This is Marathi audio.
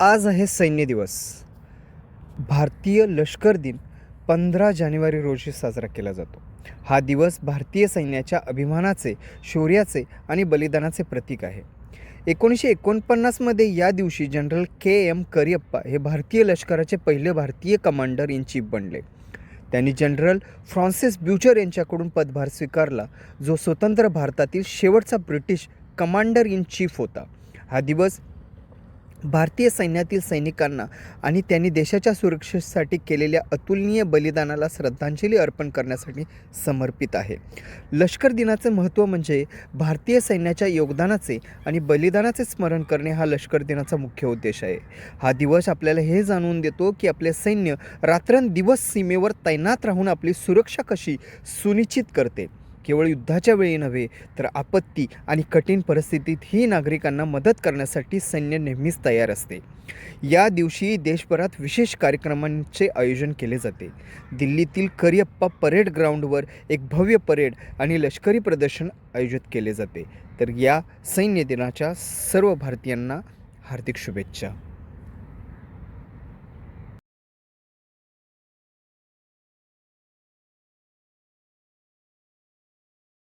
आज आहे सैन्य दिवस. भारतीय लष्कर दिन पंधरा जानेवारी रोजी साजरा केला जातो. हा दिवस भारतीय सैन्याच्या अभिमानाचे शौर्याचे आणि बलिदानाचे प्रतीक आहे. एकोणीसशे एकोणपन्नासमध्ये या दिवशी जनरल के एम करियप्पा हे भारतीय लष्कराचे पहिले भारतीय कमांडर इन चीफ बनले. त्यांनी जनरल फ्रान्सिस ब्युचर यांच्याकडून पदभार स्वीकारला जो स्वतंत्र भारतातील शेवटचा ब्रिटिश कमांडर इन चीफ होता. हा दिवस भारतीय सैन्यातील सैनिकांना आणि त्यांनी देशाच्या सुरक्षेसाठी केलेल्या अतुलनीय बलिदानाला श्रद्धांजली अर्पण करण्यासाठी समर्पित आहे. लष्कर दिनाचे महत्त्व म्हणजे भारतीय सैन्याच्या योगदानाचे आणि बलिदानाचे स्मरण करणे हा लष्कर दिनाचा मुख्य उद्देश आहे. हा दिवस आपल्याला हे जाणून देतो की आपले सैन्य रात्रंदिवस सीमेवर तैनात राहून आपली सुरक्षा कशी सुनिश्चित करते. केवळ युद्धाच्या वेळी नव्हे तर आपत्ती आणि कठीण परिस्थितीतही नागरिकांना मदत करण्यासाठी सैन्य नेहमीच तयार असते. या दिवशी देशभरात विशेष कार्यक्रमांचे आयोजन केले जाते. दिल्लीतील करियप्पा परेड ग्राउंडवर एक भव्य परेड आणि लष्करी प्रदर्शन आयोजित केले जाते. तर या सैन्य दिनाच्या सर्व भारतीयांना हार्दिक शुभेच्छा.